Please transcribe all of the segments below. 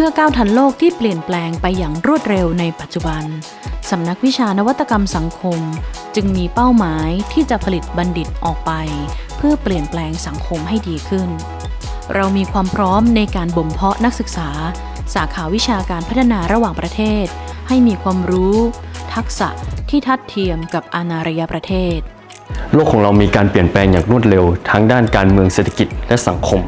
พื่อก้าวทันโลกที่เปลี่ยนแปลงไปอย่างรวดเร็วในปัจจุบัน สำนักวิชานวัตกรรมสังคม จึงมีเป้าหมายที่จะผลิตบัณฑิตออกไป เพื่อเปลี่ยนแปลงสังคมให้ดีขึ้น เรามีความพร้อมในการบ่มเพาะนักศึกษา สาขาวิชาการพัฒนาระหว่างประเทศ ให้มีความรู้ ทักษะที่ทัดเทียมกับอานารยประเทศโลกของเรามีการเปลี่ยนแปลงอย่างรวดเร็วทั้งด้านการเมืองเศรษฐกิจและสังคม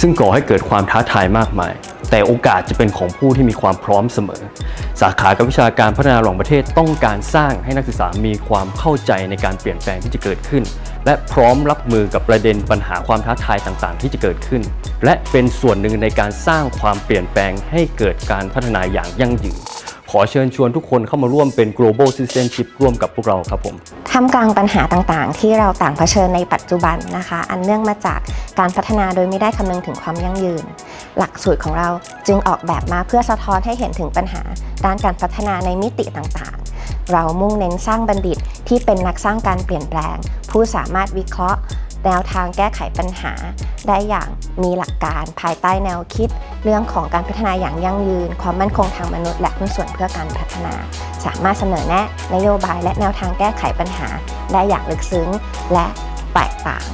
ซึ่งก่อให้เกิดความท้าทายมากมาย แต่โอกาสจะเป็นของผู้ที่มีความพร้อมเสมอ สาขากับวิชาการพัฒนาระหว่างประเทศต้องการสร้างให้นักศึกษามีความเข้าใจในการเปลี่ยนแปลงที่จะเกิดขึ้น และพร้อมรับมือกับประเด็นปัญหาความท้าทายต่างๆ ที่จะเกิดขึ้น และเป็นส่วนหนึ่งในการสร้างความเปลี่ยนแปลงให้เกิดการพัฒนาอย่างยั่งยืน ขอเชิญชวนทุกคนเข้ามาร่วมเป็น global citizenship ร่วมกับพวกเราครับผมท่ามกลางปัญหาต่างๆ ที่เราต่างเผชิญในปัจจุบันนะคะ อันเนื่องมาจากการพัฒนาโดยไม่ได้คำนึงถึงความยั่งยืน หลักสูตรของเราจึงออกแบบมาเพื่อสะท้อนให้เห็นถึงปัญหา ด้านการพัฒนาในมิติต่างๆ เรามุ่งเน้นสร้างบัณฑิตที่เป็นนักสร้างการเปลี่ยนแปลง ผู้สามารถวิเคราะห์ แนวทางแก้ไขปัญหา ได้อย่างมีหลักการภายใต้แนวคิด เรื่องของการพัฒนาอย่างยั่งยืน ความมั่นคงทางมนุษย์และหุ้นส่วนเพื่อการพัฒนา สามารถเสนอแนะนโยบายและแนวทางแก้ไขปัญหา ได้อย่างลึกซึ้งและแตกต่าง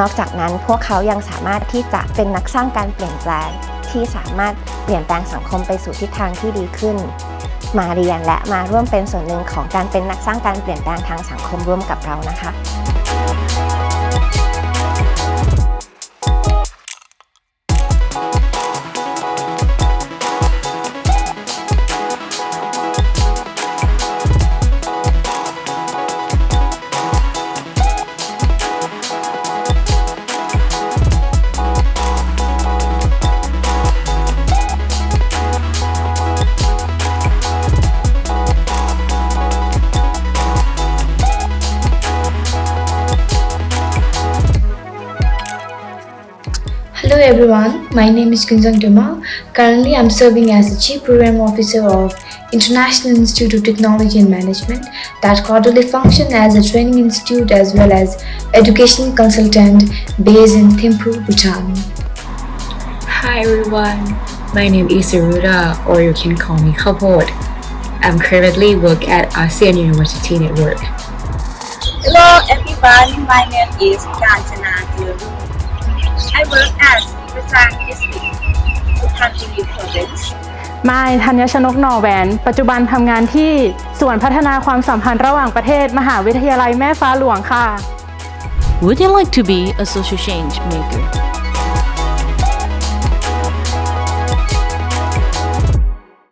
นอกจากนั้นพวกเขายังสามารถที่จะเป็นนักสร้างการเปลี่ยนแปลงที่สามารถเปลี่ยนแปลงสังคมไปสู่ทิศทางที่ดีขึ้น มาเรียนและมาร่วมเป็นส่วนหนึ่งของการเป็นนักสร้างการเปลี่ยนแปลงทางสังคมร่วมกับเรานะคะ Hello everyone, my name is Kunjang Duma. Currently, I'm serving as the Chief Program Officer of International Institute of Technology and Management that quarterly function as a training institute as well as educational consultant based in Thimphu, Bhutan. Hi everyone, my name is Saruda, or you can call me Kapod. I'm currently work at ASEAN University Network. Hello everyone, my name is Kanchana Thiru. I work as Bhutan District, Bhutan Province. มายธัญชนกหน่อแหวน ปัจจุบันทำงานที่ส่วนพัฒนาความสัมพันธ์ระหว่างประเทศ มหาวิทยาลัยแม่ฟ้าหลวงค่ะ Would you like to be a social change maker?